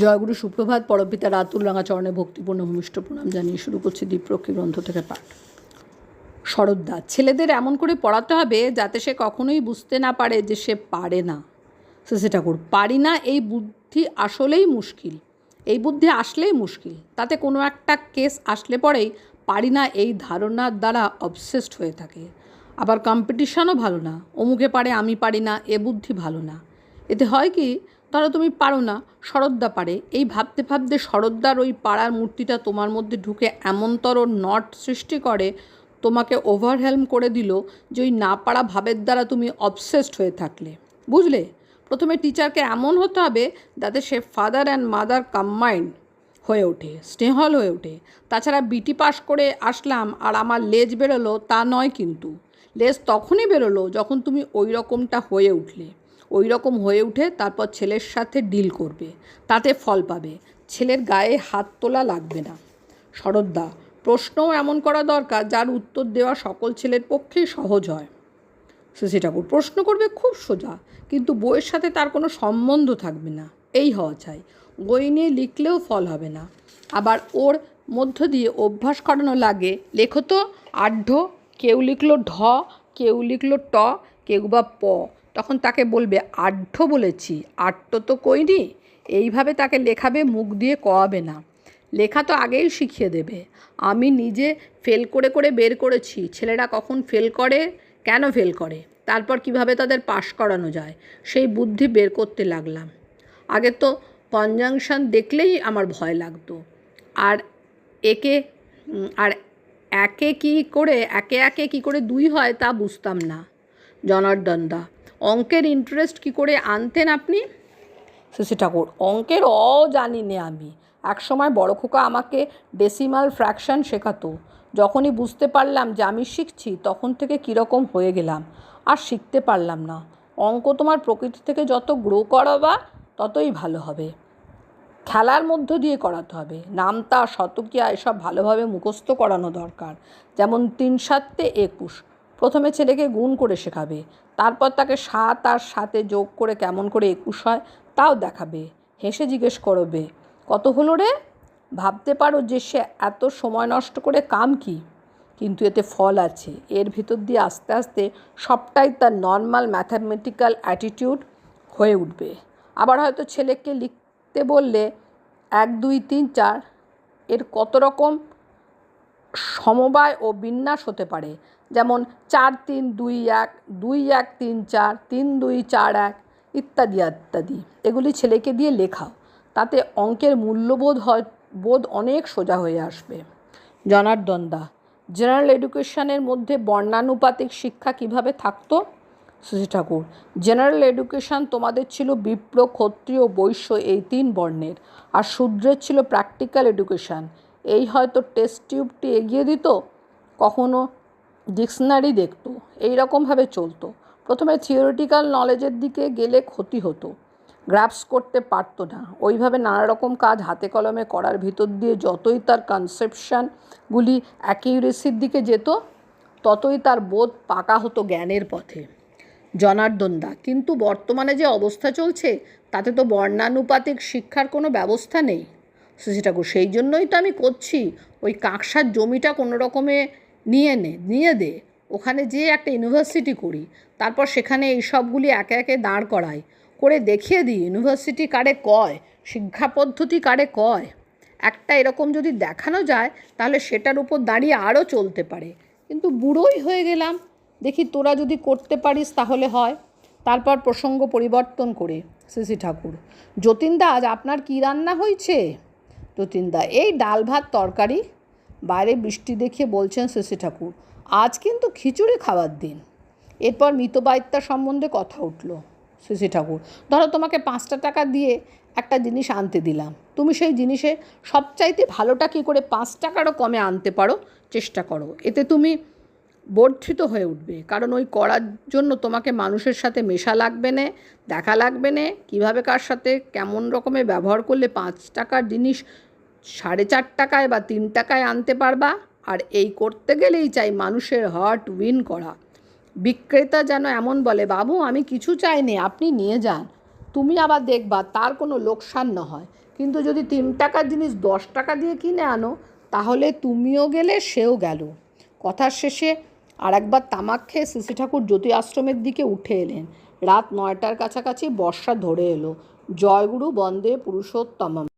জয়গুরু সুপ্রভাত পরপিতা রাতুল রাঙা চরণে ভক্তিপূর্ণ ভূমিষ্ঠ প্রণাম জানিয়ে শুরু করছি দীপরক্ষী গ্রন্থ থেকে পাঠ। শরদ্দা ছেলেদের এমন করে পড়াতে হবে যাতে সে কখনোই বুঝতে না পারে যে সে পারে না। সে সেটা কর পারি না, এই বুদ্ধি আসলেই মুশকিল। এই বুদ্ধি আসলেই মুশকিল। তাতে কোনো একটা কেস আসলে পরেই পারি না এই ধারণার দ্বারা অবসেসড হয়ে থাকে। আবার কম্পিটিশনও ভালো না। অমুকে পারে, আমি পারি না, এ বুদ্ধি ভালো না। এতে হয় কি ধরো তুমি পারো না, শরদ্দা পারে। এই ভাবতে ভাবতে শরদ্দার ওই পাড়ার মূর্তিটা তোমার মধ্যে ঢুকে এমনতর নট সৃষ্টি করে, তোমাকে ওভারহেলম করে দিল যে ওই না পারা ভাবের দ্বারা তুমি অবসেসড হয়ে থাকলে। বুঝলে? প্রথমে টিচারকে এমন হতে হবে যাতে সে ফাদার অ্যান্ড মাদার কম্বাইন্ড হয়ে ওঠে, স্নেহল হয়ে ওঠে। তাছাড়া বিটি পাস করে আসলাম আর আমার লেজ বেরোলো তা নয় কিন্তু। লেজ তখনই বেরোলো যখন তুমি ওই রকমটা হয়ে উঠলে। ওই রকম হয়ে উঠে তারপর ছেলের সাথে ডিল করবে। তাতে ফল পাবে। ছেলের গায়ে হাত তোলা লাগবে না। শরদ্দা প্রশ্নও এমন করা দরকার যার উত্তর দেওয়া সকল ছেলের পক্ষেই সহজ হয়। শশী ঠাকুর, প্রশ্ন করবে খুব সোজা, কিন্তু বইয়ের সাথে তার কোনো সম্বন্ধ থাকবে না। এই হওয়া চাই। বই নিয়ে লিখলেও ফল হবে না। আবার ওর মধ্য দিয়ে অভ্যাস করানো লাগে। লেখো তো, আঢ্য, কেউ লিখলো ঢ, কেউ লিখলো ট, কেউ বা প। তখন তাকে বলবে আঢ্য বলেছি আট্য তো কইনি, এইভাবে তাকে লেখাবে, মুখ দিয়ে কওয়াবে না। লেখা তো আগেই শিখিয়ে দেবে। আমি নিজে ফেল করে করে বের করেছি, ছেলেরা কখন ফেল করে, কেন ফেল করে? তারপর কীভাবে তাদের পাশ করানো যায়? সেই বুদ্ধি বের করতে লাগলাম। আগে তো কনজাংশন দেখলেই আমার ভয় লাগতো। আর একে আর একে কি করে, একে একে কি করে দুই হয় তা বুঝতাম না। জনার্দন দা অঙ্কের ইন্টারেস্ট কি করে আনতেন আপনি? শশী ঠাকুর, অঙ্কের অ জানি নে আমি। একসময় বড় খোকা আমাকে ডেসিমাল ফ্র্যাকশন শেখাতো। যখনই বুঝতে পারলাম যে আমি শিখছি, তখন থেকে কীরকম হয়ে গেলাম। আর শিখতে পারলাম না। অঙ্ক তোমার প্রকৃতি থেকে যত গ্রো করাবা, ততই ভালো হবে। খেলার মধ্য দিয়ে করাতে হবে। নামতা, শতকিয়া এসব ভালোভাবে মুখস্থ করানো দরকার। যেমন তিন সাতে একুশ। প্রথমে ছেলেকে গুণ করে শেখাবে। তারপর তাকে সাত আর সাথে যোগ করে কেমন করে একুশ হয়, তাও দেখাবে। হেসে জিজ্ঞেস করবে কত হলো রে? ভাবতে পারো যে সে এত সময় নষ্ট করে কাম কি? কিন্তু এতে ফল আছে। এর ভিতর দিয়ে আস্তে আস্তে সবটাই তার নর্মাল ম্যাথামেটিক্যাল অ্যাটিটিউড হয়ে উঠবে। আবার হয়তো ছেলেকে লিখতে বললে এক, দুই, তিন, চার, এর কত রকম সমবায় ও বিন্যাস হতে পারে। যেমন চার তিন দুই এক দুই এক তিন চার, তিন দুই চার এক ইত্যাদি ইত্যাদি এগুলি ছেলেকে দিয়ে লেখাও। তাতে অঙ্কের মূল্যবোধ হয়, বোধ অনেক সোজা হয়ে আসবে। জনার্দন দা জেনারেল এডুকেশনের মধ্যে বর্ণানুপাতিক শিক্ষা কীভাবে থাকতো? শশী ঠাকুর, জেনারেল এডুকেশন তোমাদের ছিল বিপ্র ক্ষত্রিয় বৈশ্য এই তিন বর্ণের। আর শূদ্রের ছিল প্র্যাকটিক্যাল এডুকেশন। এই হয়তো টেস্ট টিউবটি এগিয়ে দিত? কখনো ডিকশনারি দেখতো, এইরকমভাবে চলতো। প্রথমে থিওরিটিক্যাল নলেজের দিকে গেলে ক্ষতি হতো। গ্রাফস করতে পারতো না। ওইভাবে নানা রকম কাজ হাতে কলমে করার ভিতর দিয়ে যতই তার কনসেপশানগুলি অ্যাকিউরেসির দিকে যেত, ততই তার বোধ পাকা হতো জ্ঞানের পথে। জনার্দন দা কিন্তু বর্তমানে যে অবস্থা চলছে, তাতে তো বর্ণানুপাতিক শিক্ষার কোনো ব্যবস্থা নেই। শশী ঠাকুর, সেই জন্যই তো আমি করছি। ওই কাঁকসার জমিটা কোনো রকমে নিয়ে নে, নিয়ে দে। ওখানে যেয়ে একটা ইউনিভার্সিটি করি। তারপর সেখানে এই সবগুলি একে একে দাঁড় করাই। করে দেখিয়ে দিই ইউনিভার্সিটি কারে কয়, শিক্ষা পদ্ধতি কারে কয়। একটা এরকম যদি দেখানো যায়, তাহলে সেটার উপর দাঁড়িয়ে আরও চলতে পারে। কিন্তু বুড়োই হয়ে গেলাম। দেখি তোরা যদি করতে পারিস তাহলে হয়। তারপর প্রসঙ্গ পরিবর্তন করে শ্রী ঠাকুর। যতীনদা আজ আপনার কী রান্না হয়েছে যতীনদা এই ডাল ভাত তরকারি। বাইরে বৃষ্টি দেখে বলছেন শ্রী ঠাকুর, আজ কিন্তু খিচুড়ি খাওয়ার দিন। এরপর মিতবায়িত্তা সম্বন্ধে কথা উঠল শ্রী ঠাকুর। ধরো তোমাকে পাঁচটা টাকা দিয়ে একটা জিনিস আনতে দিলাম। তুমি সেই জিনিসে সবচাইতে ভালোটা কী করে পাঁচ টাকারও কমে আনতে পারো চেষ্টা করো। এতে তুমি বর্ধিত হয়ে উঠবে। কারণ ওই করার জন্য তোমাকে মানুষের সাথে মেশা লাগবে না, দেখা লাগবে না, কীভাবে কার সাথে কেমন রকমের ব্যবহার করলে পাঁচ টাকার জিনিস সাড়ে চার টাকায় বা তিন টাকায় আনতে পারবা, আর এই করতে গেলেই চাই মানুষের হার্ট উইন করা। বিক্রেতা যেন এমন বলে, বাবু, আমি কিছু চাইনি, আপনি নিয়ে যান। তুমি আবার দেখবা, তার কোনো লোকসান না হয়। কিন্তু যদি তিন টাকার জিনিস দশ টাকা দিয়ে কিনে আনো, তাহলে তুমিও গেলে, সেও গেল। কথার শেষে আর একবার তামাক খেয়ে শ্রী ঠাকুর জ্যোতি আশ্রমের দিকে উঠে এলেন। রাত নয়টার কাছাকাছি বর্ষা ধরে এলো। জয়গুরু বন্দে পুরুষোত্তমম।